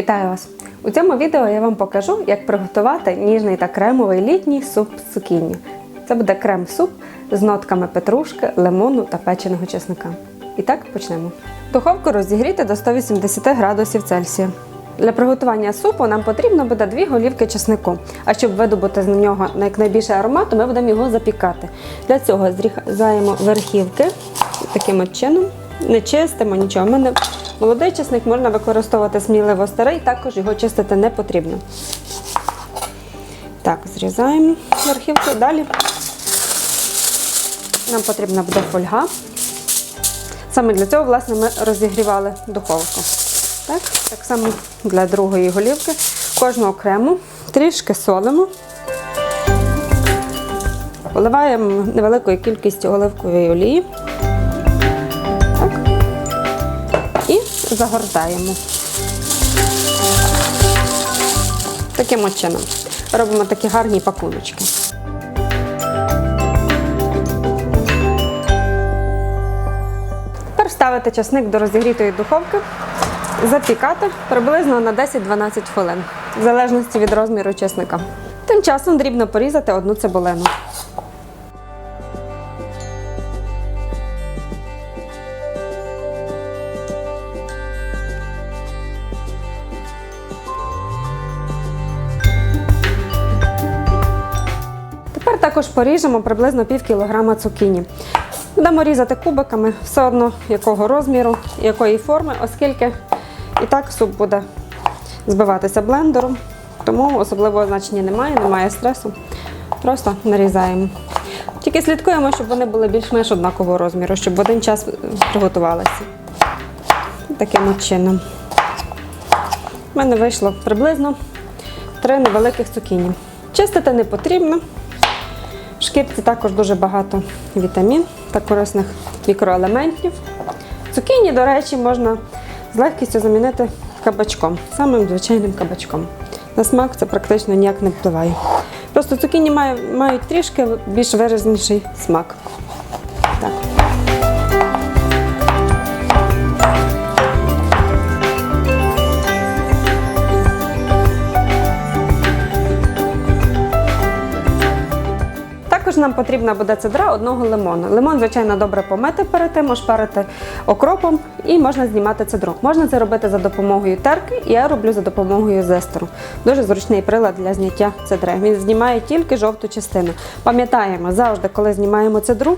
Вітаю вас! У цьому відео я вам покажу, як приготувати ніжний та кремовий літній суп з цукіні. Це буде крем-суп з нотками петрушки, лимону та печеного чесника. І так почнемо. Духовку розігріти до 180 градусів Цельсія. Для приготування супу нам потрібно буде дві голівки чеснику. А щоб видобути з нього якнайбільше аромату, ми будемо його запікати. Для цього зрізаємо верхівки таким от чином. Не чистимо нічого. У мене молодий чесник можна використовувати сміливо старий, також його чистити не потрібно. Так, зрізаємо верхівку. Далі нам потрібна буде фольга. Саме для цього, власне, ми розігрівали духовку. Так, так само для другої голівки. Кожну окремо трішки солимо. Поливаємо невеликою кількістю оливкової олії. Загортаємо. Таким от чином. Робимо такі гарні пакуночки. Тепер ставити часник до розігрітої духовки, запікати приблизно на 10-12 хвилин, в залежності від розміру чесника. Тим часом дрібно порізати одну цибулину. Також поріжемо приблизно пів кілограма цукіні. Будемо різати кубиками все одно якого розміру, якої форми, оскільки і так суп буде збиватися блендером, тому особливого значення немає, немає стресу. Просто нарізаємо. Тільки слідкуємо, щоб вони були більш-менш однакового розміру, щоб в один час приготувалися. Таким чином. У мене вийшло приблизно три невеликих цукіні. Чистити не потрібно. В шкірці також дуже багато вітамін та корисних мікроелементів. Цукіні, до речі, можна з легкістю замінити кабачком, самим звичайним кабачком. На смак це практично ніяк не впливає. Просто цукіні мають, трішки більш виразніший смак. Нам потрібна буде цедра одного лимону. Лимон, звичайно, добре помити перед тим, ошпарити окропом і можна знімати цедру. Можна це робити за допомогою терки, і я роблю за допомогою зестеру. Дуже зручний прилад для зняття цедри. Він знімає тільки жовту частину. Пам'ятаємо, завжди, коли знімаємо цедру,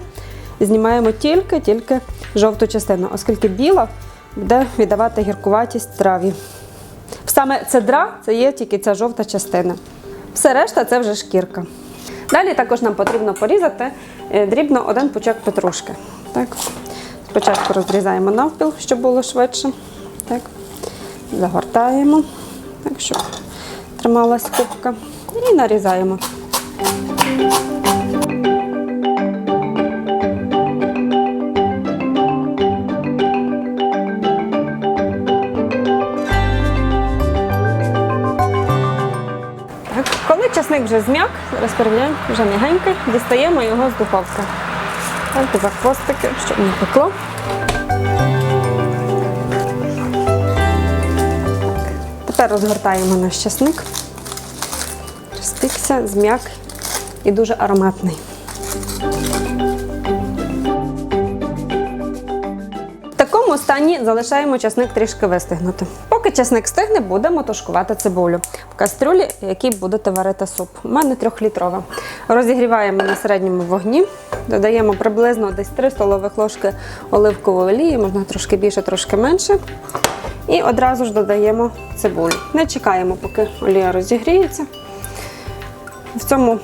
знімаємо тільки-тільки жовту частину, оскільки біла буде віддавати гіркуватість траві. Саме цедра це є тільки ця жовта частина. Все решта це вже шкірка. Далі також нам потрібно порізати е, дрібно один пучок петрушки. Так. Спочатку розрізаємо навпіл, щоб було швидше. Так. Загортаємо, так, щоб трималась кубка. І нарізаємо. Часник вже зм'як, зараз вже м'ягенький, дістаємо його з духовки. Так, за хвостики, щоб не пекло. Тепер розгортаємо наш часник. Розпікся, зм'як і дуже ароматний. В такому стані залишаємо часник трішки вистигнути. Поки часник стигне, будемо тушкувати цибулю в кастрюлі, в якій будете варити суп. У мене трьохлітрова. Розігріваємо на середньому вогні, додаємо приблизно десь 3 столових ложки оливкової олії, можна трошки більше, трошки менше. І одразу ж додаємо цибулю. Не чекаємо, поки олія розігріється. В цьому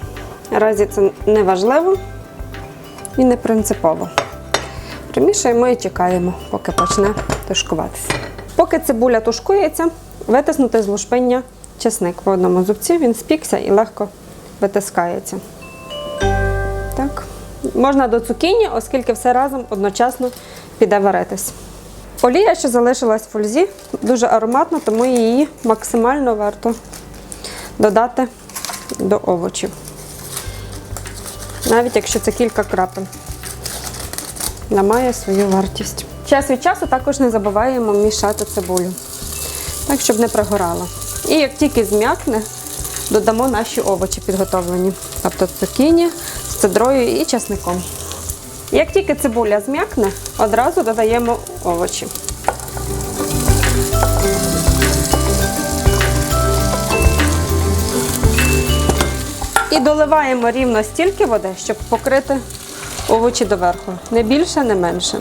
разі це не важливо і не принципово. Примішуємо і чекаємо, поки почне тушкуватися. Поки цибуля тушкується, витиснути з лушпиння чесник по одному зубці, він спікся і легко витискається. Так. Можна до цукіні, оскільки все разом одночасно піде варитись. Олія, що залишилась в фользі, дуже ароматна, тому її максимально варто додати до овочів. Навіть якщо це кілька крапель. Вона має свою вартість. Час від часу також не забуваємо мішати цибулю. так щоб не пригорало. І як тільки зм'якне, додамо наші овочі підготовлені, тобто цукіні з цедрою і часником. Як тільки цибуля зм'якне, одразу додаємо овочі. І доливаємо рівно стільки води, щоб покрити овочі доверху. Не більше, не менше.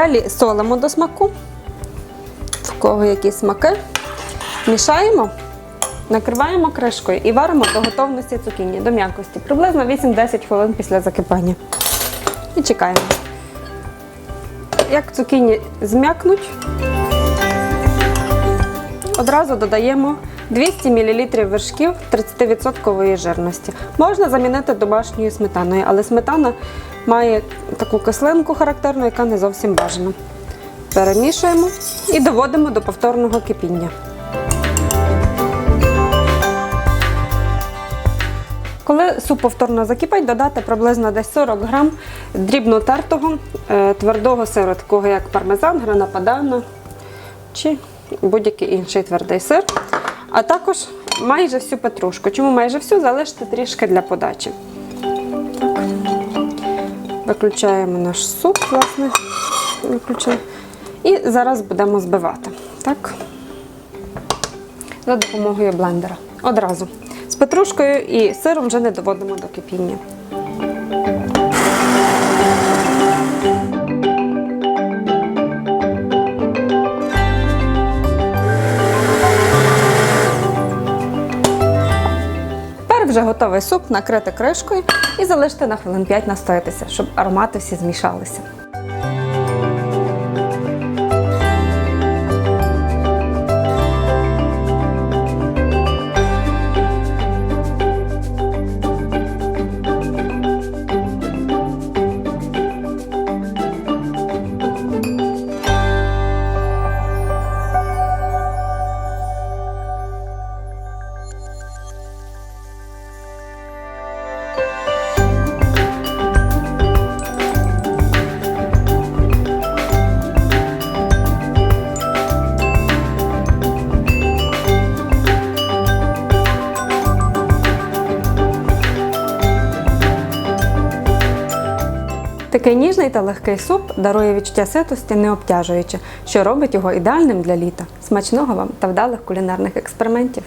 Далі солимо до смаку. В кого які смаки. Мішаємо, накриваємо кришкою і варимо до готовності цукіні, до м'якості. Приблизно 8-10 хвилин після закипання. І чекаємо. Як цукіні зм'якнуть, Одразу додаємо 200 мл вершків 30% жирності. Можна замінити домашньою сметаною, але сметана має таку кислинку характерну, яка не зовсім бажана. Перемішуємо і доводимо до повторного кипіння. Коли суп повторно закипить, додати приблизно десь 40 грам дрібно тертого е, твердого сиру, такого як пармезан, грана падано чи будь-який інший твердий сир. А також майже всю петрушку. Чому майже всю залишити трішки для подачі. Виключаємо наш суп, власне. Виключаємо. І зараз будемо збивати. Так. За допомогою блендера. Одразу. З петрушкою і сиром вже не доводимо до кипіння. Вже готовий суп накрити кришкою і залишити на хвилин 5 настоятися, щоб аромати всі змішалися. Такий ніжний та легкий суп дарує відчуття ситості, не обтяжуючи, що робить його ідеальним для літа. Смачного вам та вдалих кулінарних експериментів!